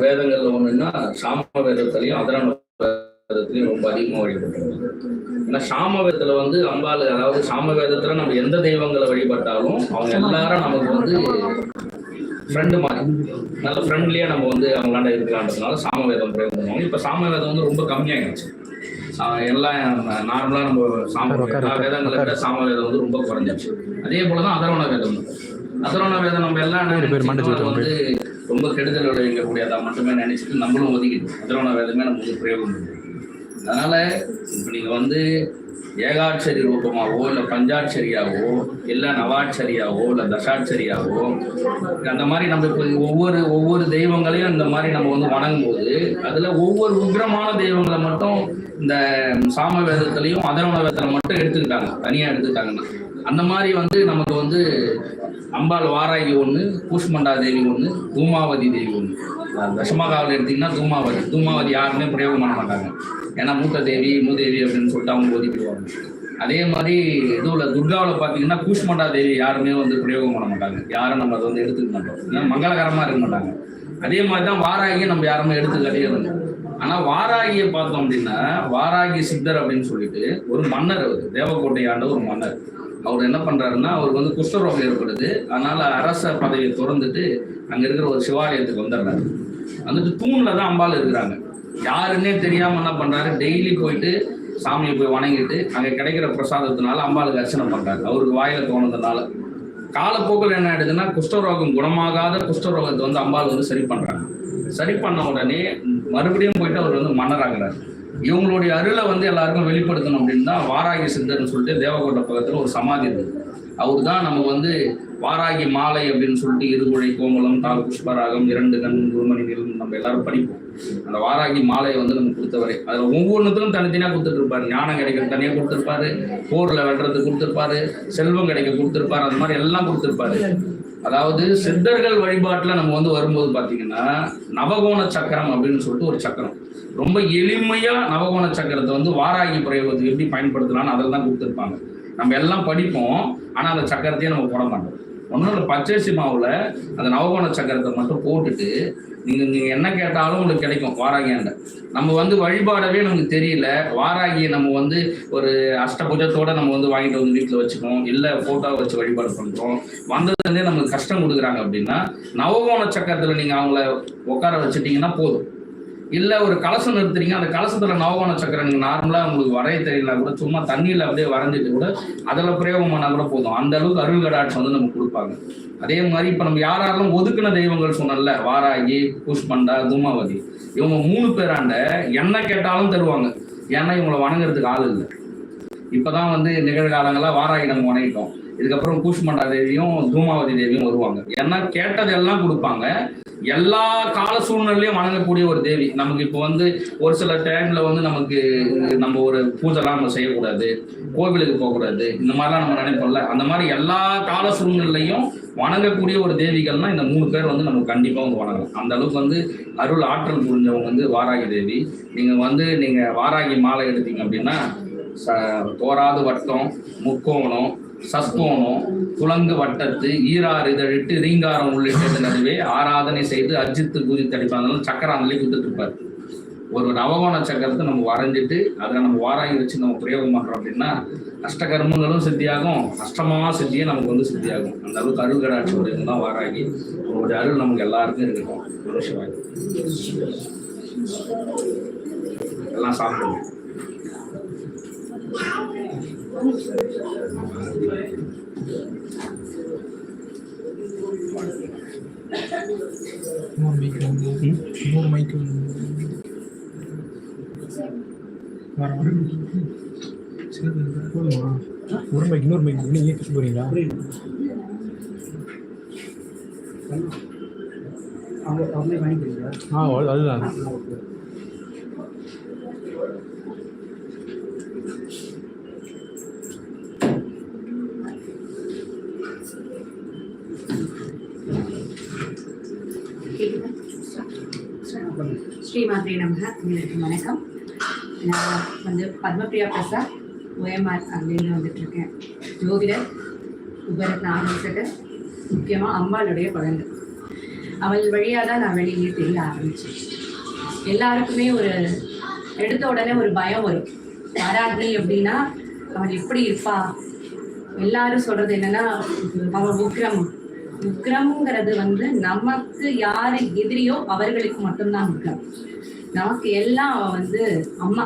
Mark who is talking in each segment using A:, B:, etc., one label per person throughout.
A: வேதங்கள்ல ஒண்ணுன்னா சாம வேதத்திலையும் அதரண வேதத்திலையும் ரொம்ப அதிகமாக வழிபட்டுருக்காங்க ஏன்னா சாம வேதத்துல வந்து அம்பாள் அதாவது சாம வேதத்துல நம்ம எந்த தெய்வங்களை வழிபட்டாலும் அவங்க எல்லாரும் நமக்கு வந்து ஃப்ரெண்டு மாதிரி. நல்ல ஃப்ரெண்ட்லியா நம்ம வந்து அவங்களாண்ட இருக்கலான்றதுனால சாம வேதம் பிரயோகம் பண்ணுவாங்க இப்போ சாம வேதம் வந்து ரொம்ப கம்மியாகிடுச்சு எல்லாம் நார்மலா நம்ம சாம எல்லா வேதங்களை விட சாம வேதம் வந்து ரொம்ப குறைஞ்சிருச்சு அதே போலதான் அதர்வண வேதம் அதர்வண வேதம் நம்ம எல்லாம் வந்து ரொம்ப கெடுதல் விளைவிக்கக்கூடியதா மட்டுமே நினைச்சிட்டு நம்மளும் ஒதுக்கிட்டோம் அதர்வண வேதமே நம்ம வந்து பிரயோகம் பண்ணுறோம் அதனால இப்போ நீங்க வந்து ஏகாட்சரி ரூபமாகவோ இல்லை பஞ்சாட்சரியாவோ இல்லை நவாட்சரியாவோ இல்லை தசாட்சரியாவோ அந்த மாதிரி நம்ம இப்போ ஒவ்வொரு ஒவ்வொரு தெய்வங்களையும் இந்த மாதிரி நம்ம வந்து வணங்கும் போது அதுல ஒவ்வொரு உக்ரமான தெய்வங்களை மட்டும் இந்த சாம வேதத்துலையும் அதரவண வேதத்தில் மட்டும் எடுத்துக்கிட்டாங்க. தனியா எடுத்துக்கிட்டாங்கன்னா. அந்த மாதிரி வந்து நமக்கு வந்து அம்பாள் வாராகி ஒன்று கூஷ்மண்டா தேவி ஒன்று தூமாவதி தேவி ஒன்று தசமகாவில் எடுத்தீங்கன்னா தூமாவதி. தூமாவதி யாருமே பிரயோகம் பண்ண மாட்டாங்க. ஏன்னா மூத்த தேவி மூதேவி அப்படின்னு சொல்லிட்டு அவங்க ஒதுக்கிடுவாங்க அதே மாதிரி இதுவில் துர்காவில் பார்த்தீங்கன்னா கூஷ்மண்டா தேவி யாருமே வந்து பிரயோகம் பண்ண மாட்டாங்க. யாரும் நம்ம அதை வந்து எடுத்துக்க மாட்டோம். ஏன்னா மங்களகரமாக இருக்க மாட்டாங்க. அதே மாதிரி தான் வாராகியும் நம்ம யாருமே எடுத்துக்கிட்டே இருந்தோம் ஆனால் வாராகியை பார்த்தோம் அப்படின்னா வாராகி சித்தர் அப்படின்னு சொல்லிட்டு ஒரு மன்னர் அவர் தேவக்கோட்டை ஆண்ட ஒரு மன்னர். அவர் என்ன பண்றாருன்னா அவருக்கு வந்து குஷ்டரோகம் ஏற்படுது. அதனால அரச பதவியை திறந்துட்டு அங்க இருக்கிற ஒரு சிவாலயத்துக்கு வந்துடுறாரு. வந்துட்டு தூண்ல தான் அம்பாள் இருக்கிறாங்க. யாருன்னே தெரியாம என்ன பண்றாரு டெய்லி போயிட்டு சாமியை போய் வணங்கிட்டு அங்கே கிடைக்கிற பிரசாதத்தினால அம்பாளுக்கு அர்ச்சனை பண்றாரு. அவருக்கு வாயில தோணுதுனால. காலப்போக்கில் என்ன ஆயிடுதுன்னா குஷ்டரோகம் குணமாகாத குஷ்டரோகத்தை வந்து அம்பாள் வந்து சரி பண்றாங்க. சரி பண்ண உடனே மறுபடியும் போயிட்டு அவர் வந்து மன்னராகிறார். இவங்களுடைய அருளை வந்து எல்லாருக்கும் வெளிப்படுத்தணும் அப்படின்னு தான் வாராகி சித்தர்னு சொல்லிட்டு தேவகோட்டை பக்கத்தில் ஒரு சமாதி இருக்கு அவர் தான் நம்ம வந்து வாராகி மாலை அப்படின்னு சொல்லிட்டு இருகுழை கோமலம் தால் புஷ்பராகம் இரண்டு கண் குருமணி நிலம் நம்ம எல்லாரும் படிப்போம். அந்த வாராகி மாலையை வந்து நம்ம கொடுத்தவரை. அதில் ஒவ்வொன்றுத்துக்கும் தனித்தனியாக கொடுத்துட்டு இருப்பாரு ஞானம் கிடைக்க தனியாக கொடுத்துருப்பாரு. போரில் வெல்றது கொடுத்துருப்பாரு. செல்வம் கிடைக்க கொடுத்துருப்பாரு. அந்த மாதிரி எல்லாம் கொடுத்துருப்பாரு. அதாவது சித்தர்கள் வழிபாட்டில் நம்ம வந்து வரும்போது பார்த்தீங்கன்னா நவகோண சக்கரம் அப்படின்னு சொல்லிட்டு ஒரு சக்கரம். ரொம்ப எளிமையா நவகோண சக்கரத்தை வந்து வாராகி பிரயோகத்துக்கு எப்படி பயன்படுத்தலாம்னு அதில் தான் கொடுத்துருப்பாங்க. நம்ம எல்லாம் படிப்போம் ஆனால் அந்த சக்கரத்தையே நம்ம போட மாட்டோம். ஒன்றும் இல்லை பச்சரிசி மாவில் அந்த நவகோண சக்கரத்தை மட்டும் போட்டுட்டு நீங்கள் நீங்கள் என்ன கேட்டாலும் உங்களுக்கு கிடைக்கும் வாராகியாண்ட நம்ம வந்து வழிபாடவே நமக்கு தெரியல. வாராகியை நம்ம வந்து ஒரு அஷ்டபுஜத்தோட நம்ம வந்து வாங்கிட்டு வந்து வீட்டில் வச்சுக்கோம் இல்லை ஃபோட்டோ வச்சு வழிபாடு பண்ணுறோம் வந்ததுலேருந்தே நமக்கு கஷ்டம் கொடுக்குறாங்க அப்படின்னா நவகோண சக்கரத்தில் நீங்கள் அவங்கள உட்கார வச்சுட்டீங்கன்னா போதும். இல்லை ஒரு கலசம் நிறுத்துறீங்க அந்த கலசத்தில் நவகோண சக்கரம் நீங்கள் நார்மலாக உங்களுக்கு வரைய தெரியல கூட சும்மா தண்ணியில் அப்படியே வரைஞ்சிட்டு கூட அதில் பிரயோகம் பண்ணால் கூட போதும். அந்த அளவுக்கு அருள் கடாட்சி வந்து நமக்கு கொடுப்பாங்க. அதே மாதிரி இப்போ நம்ம யாராலும் யாரெல்லாம் ஒதுக்குன தெய்வங்கள் சொன்னல வாராகி புஷ்பண்டா தூமாவதி இவங்க மூணு பேராண்ட என்ன கேட்டாலும் தருவாங்க. ஏன்னா இவங்களை வணங்குறதுக்கு ஆள் இல்லை. இப்பதான் வந்து நிகழ்காலங்களா வாராகி நம்ம வணங்கிட்டோம். இதுக்கப்புறம் கூஷ்மண்டா தேவியும் தூமாவதி தேவியும் வருவாங்க. ஏன்னா கேட்டது எல்லாம் கொடுப்பாங்க. எல்லா கால சூழ்நிலையும் வணங்கக்கூடிய ஒரு தேவி. நமக்கு இப்போ வந்து ஒரு சில டைம்ல வந்து நமக்கு நம்ம ஒரு பூஜைலாம் நம்ம செய்யக்கூடாது. கோவிலுக்கு போகக்கூடாது. இந்த மாதிரிலாம் நம்ம நினைப்போம்ல. அந்த மாதிரி எல்லா கால சூழ்நிலையும் வணங்கக்கூடிய ஒரு தேவிகள்னா இந்த மூணு பேர் வந்து நம்ம கண்டிப்பாக வந்து வணங்கலாம். அந்த அளவுக்கு வந்து அருள் ஆற்றல் புரிஞ்சவங்க வந்து வாராகி தேவி. நீங்கள் வந்து நீங்கள் வாராகி மாலை எடுத்தீங்க அப்படின்னா ச தோராது வட்டம் முக்கோணம் சஸ்கோணம் துலங்கு வட்டத்து ஈராறு இதழிட்டு ரீங்காரம் உள்ளிட்டது நடுவே ஆராதனை செய்து அஜித்து குதித்து அடிப்பாங்க சக்கராந்திலே கொடுத்துட்டு இருப்பார் ஒரு நவகோண சக்கரத்தை நம்ம வரைஞ்சிட்டு அதை நம்ம வாராகி வச்சு நம்ம பிரயோகம் பண்ணுறோம் அப்படின்னா அஷ்ட கர்மங்களும் சித்தியாகும். அஷ்டமாக சித்தியே நமக்கு வந்து சித்தியாகும். அந்த அளவுக்கு அருள் கடாட்சி உடையது தான் வாராகி உங்களுடைய அருள் நமக்கு எல்லாருக்கும் இருக்கட்டும். ஒரு எல்லாம் சாப்பிடுவோம்
B: இன்னொரு மைக் இன்னொரு மைக் வர வர சரி போதுமா ஒரு மைக் இன்னொரு மைக் நீங்கள் ஏற்றி போகிறீங்களா ஆ அதுதான்.
C: ஸ்ரீமாத்ரி நமக. உங்களுக்கு வணக்கம். நான் வந்து பத்மபிரியா பிரசாத் ஓஎம்ஆர் அப்படின்னு வந்துட்டு இருக்கேன் ஜோதிடர் உபரத்ன ஆலோசகர் முக்கியமாக அம்பாளுடைய குழந்தை. அவள் வழியாக தான் நான் வெளியே தெரிய ஆரம்பித்தேன் எல்லாருக்குமே ஒரு எடுத்த உடனே ஒரு பயம் வரும். வராகி அப்படின்னா அவள் எப்படி இருப்பா. எல்லாரும் சொல்கிறது என்னென்னா அவள் உக்ரம். உக்ரம்ங்கிறது வந்து நமக்கு யாரு எதிரியோ அவர்களுக்கு மட்டும்தான் உக்ரம் நமக்கு எல்லாம் அவ வந்து அம்மா.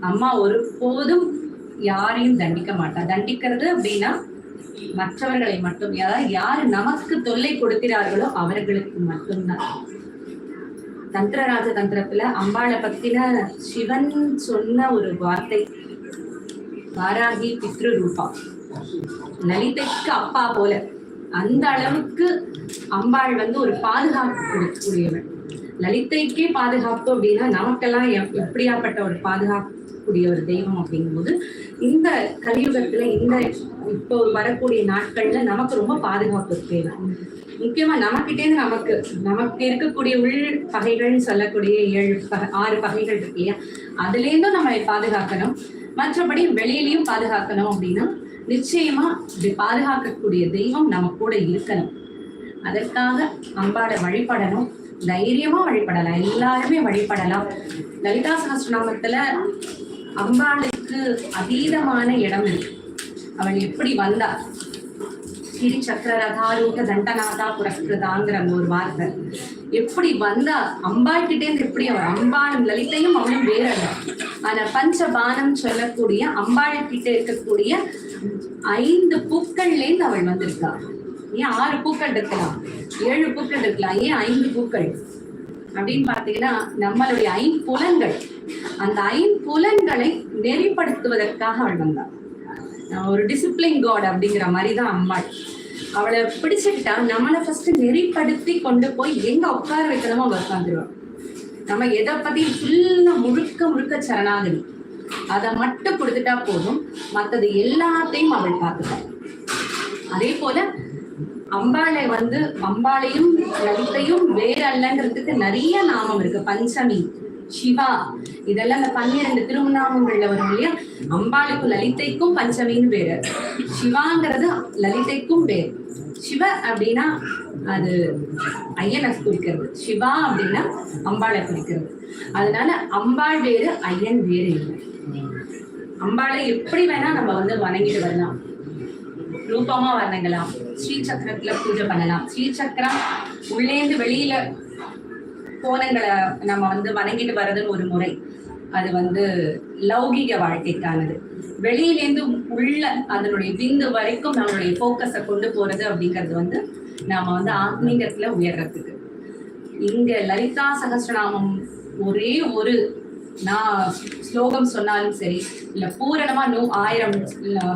C: அம்மா ஒரு போதும் யாரையும் தண்டிக்க மாட்டா. தண்டிக்கிறது அப்படின்னா மற்றவர்களை மட்டும். அதாவது யாரு நமக்கு தொல்லை கொடுக்கிறார்களோ அவர்களுக்கு மட்டும்தான். தந்திரராஜ தந்திரத்துல அம்பாளை பத்தின சிவன் சொன்ன ஒரு வார்த்தை. வாராகி பித்ரு ரூபா லலிதைக்கு அப்பா போல. அந்த அளவுக்கு அம்பாள் வந்து ஒரு பாதுகாப்பு கொடுக்கக்கூடியவள். லலிதைக்கே பாதுகாப்பு அப்படின்னா நமக்கெல்லாம் எப்- எப்படியாப்பட்ட ஒரு பாதுகாக்கக்கூடிய ஒரு தெய்வம் அப்படிங்கும்போது இந்த கலியுகத்துல இந்த இப்போ வரக்கூடிய நாட்கள்ல நமக்கு ரொம்ப பாதுகாப்பு தேவை. முக்கியமா நமக்கிட்டேருந்து நமக்கு நமக்கு இருக்கக்கூடிய உள் பகைகள்னு சொல்லக்கூடிய ஏழு ஆறு பகைகள் இருக்கு இல்லையா? அதுலேருந்தும் நம்ம பாதுகாக்கணும். மற்றபடி வெளியிலயும் பாதுகாக்கணும் அப்படின்னா நிச்சயமா இப்படி பாதுகாக்கக்கூடிய தெய்வம் நம்ம கூட இருக்கணும். அதற்காக அம்பாட வழிபடணும் தைரியமா வழிபடலாம் எல்லாருமே வழிபடலாம். லலிதா சகஸ்ரநாமத்துல அம்பாளுக்கு அதீதமான இடம் இருக்கு. அவள் எப்படி வந்தா? ஸ்ரீ சக்கர ரதாரூக தண்டநாதா புரஸ்கிருதாங்கிற அந்த ஒரு வார்த்தை. எப்படி வந்தா? அம்பாள் கிட்டே இருந்து எப்படி அவர் அம்பாளும் லலிதையும் அவளும் வேறல்ல. ஆனா பஞ்சபானம் சொல்லக்கூடிய அம்பாள் கிட்ட இருக்கக்கூடிய ஐந்து பூக்கள்ல இருந்து அவள் வந்திருக்கா. ஏன் ஆறு பூக்கள் இருக்கலாம். ஏழு பூக்கள் இருக்கலாம். ஏன் ஐந்து பூக்கள். அப்படின்னு பார்த்தீங்கன்னா நம்மளுடைய ஐம்புலன்கள் அந்த ஐம்புலன்களை நெறிப்படுத்துவதற்காக அவள் வந்தாள் ஒரு டிசிப்ளின் காட் அப்படிங்கிற மாதிரி தான் அம்மாள். அவளை பிடிச்சுக்கிட்டா நம்மளை ஃபர்ஸ்ட் நெறிப்படுத்தி கொண்டு போய் எங்க உட்கார வைக்கணுமோ அவ உட்காந்துருவான் நம்ம எதை பத்தி ஃபுல்லா முழுக்க முழுக்க சரணாகதி. அதை மட்டும் கொடுத்துட்டா போதும். மத்தது எல்லாத்தையும் அவள் பார்த்துப்பாள் அதே போல அம்பாளை வந்து அம்பாளையும் லலிதையும் வேற அல்லன்றதுக்கு நிறைய நாமம் இருக்கு. பஞ்சமி சிவா இதெல்லாம் இந்த பன்னிரண்டு திருநாமங்கள்ல வரும் இல்லையா? அம்பாளுக்கும் லலிதைக்கும் பஞ்சமின்னு பேரு. சிவாங்கிறது லலிதைக்கும் பேர். சிவ அப்படின்னா அது ஐயனை குறிக்கிறது. சிவா அப்படின்னா அம்பாளை குறிக்கிறது. அதனால அம்பாள் வேறு ஐயன் வேறு இல்லை. அம்பாளை எப்படி வேணா நம்ம வந்து வணங்கிட்டு வரலாம். ரூபமா வணங்கலாம். ஸ்ரீ சக்கரத்துல பூஜை பண்ணலாம். ஸ்ரீ சக்கரம் உள்ளேந்து வெளியில கோணங்களை நம்ம வந்து வணங்கிட்டு வர்றதுன்னு ஒரு முறை. அது வந்து லௌகிக வாழ்க்கைக்கானது. வெளியிலேருந்து உள்ள அதனுடைய விந்து வரைக்கும் நம்மளுடைய ஃபோக்கஸை கொண்டு போறது அப்படிங்கிறது வந்து நாம வந்து ஆத்மீகத்துல உயர்றதுக்கு. இங்க லலிதா சகசிரநாமம் ஒரே ஒரு நான் ஸ்லோகம் சொன்னாலும் சரி இல்ல பூரணமா நூ ஆயிரம்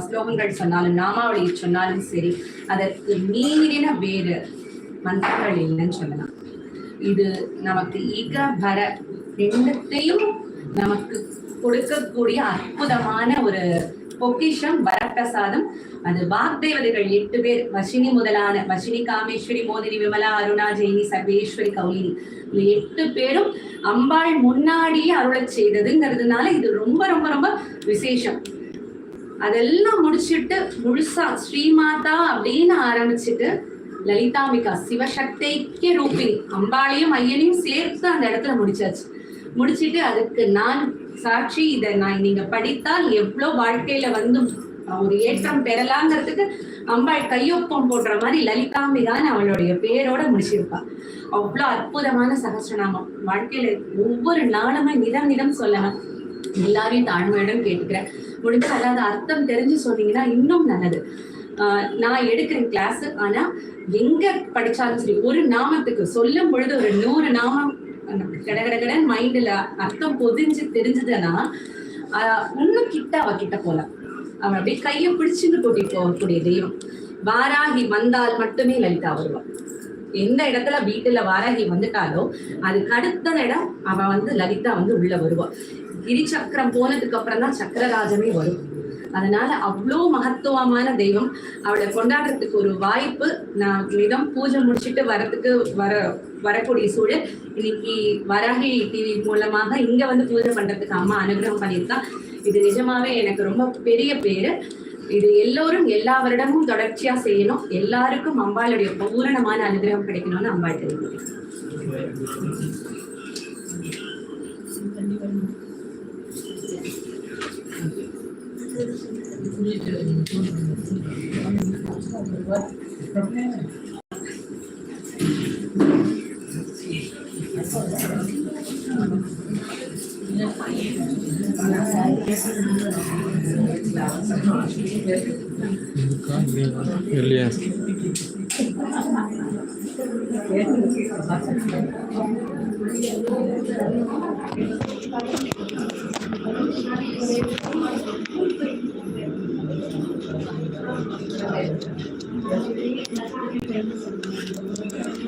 C: ஸ்லோகங்கள் சொன்னாலும் நாமாவளி சொன்னாலும் சரி அதற்கு மீறின வேறு மந்திரங்கள் இல்லைன்னு சொல்லலாம். இது நமக்கு இக பர ரெண்டுத்தையும் நமக்கு கொடுக்கக்கூடிய அற்புதமான ஒரு பொக்கிஷம் வரப்பிரசாதம். அது வாக்தேவதைகள் எட்டு பேர் வசினி முதலான வசினி காமேஸ்வரி மோதினி விமலா அருணா ஜெயினி சர்வேஸ்வரி கௌலினி இந்த எட்டு பேரும் அம்பாள் முன்னாடியே அருளை செய்ததுங்கிறதுனால இது ரொம்ப ரொம்ப ரொம்ப விசேஷம். அதெல்லாம் முடிச்சிட்டு முழுசா ஸ்ரீமாதா அப்படின்னு ஆரம்பிச்சுட்டு லலிதாம்பிகா சிவசக்திக்கு ரூபினி அம்பாளையும் ஐயனையும் சேர்த்து அந்த இடத்துல முடிச்சாச்சு. முடிச்சிட்டு அதுக்கு நான் சாட்சி இதை நான் நீங்க படித்தால் எவ்வளோ வாழ்க்கையில வந்து ஒரு ஏற்றம் பெறலாங்கிறதுக்கு அம்பாள் கையொப்பம் போடுற மாதிரி லலிதாம்பிகான்னு அவளுடைய பேரோட முடிச்சிருப்பா. அவ்வளோ அற்புதமான சகசிரநாமம். வாழ்க்கையில ஒவ்வொரு நாளுமே நிதம் நிதம் சொல்லணும் எல்லாரையும் தாழ்மையிடம் கேட்டுக்கிறேன். முடிஞ்ச அதாவது அர்த்தம் தெரிஞ்சு சொன்னீங்கன்னா இன்னும் நல்லது. நான் எடுக்கிறேன் கிளாஸ் ஆனா எங்க படிச்சாலும் சரி ஒரு நாமத்துக்கு சொல்லும் பொழுது ஒரு நூறு நாமம் கடகடகடன் மைண்டில் அர்த்தம் பொதிஞ்சு தெரிஞ்சதுன்னா இன்னும் கிட்ட அவ கிட்ட போகலாம் அவன் அப்படியே கையை பிடிச்சுன்னு கூட்டிட்டு போகக்கூடிய தெய்வம். வாராகி வந்தால் மட்டுமே லலிதா வருவான் எந்த இடத்துல வீட்டுல வாராகி வந்துட்டாலோ அதுக்கு அடுத்த இடம் அவன் வந்து லலிதா வந்து உள்ள வருவான் கிரி சக்கரம் போனதுக்கு அப்புறம் தான் சக்கரராஜமே வரும் அதனால அவ்வளோ மகத்துவமான தெய்வம். அவளை கொண்டாடுறதுக்கு ஒரு வாய்ப்பு நான் மிகம் பூஜை முடிச்சிட்டு வரத்துக்கு வர வரக்கூடிய சூழல். இன்னைக்கு வராகி டிவி மூலமாக இங்க வந்து பூஜை பண்றதுக்கு அம்மா அனுகிரகம் பண்ணியிருக்கா. இது நிஜமாவே எனக்கு ரொம்ப பெரிய பேரு. இது எல்லோரும் எல்லா வருடமும் தொடர்ச்சியா செய்யணும். எல்லாருக்கும் அம்பாளுடைய பூரணமான அனுகிரகம் கிடைக்கணும்னு அம்பாள் தெரிவிக்கிறேன்
B: Elias.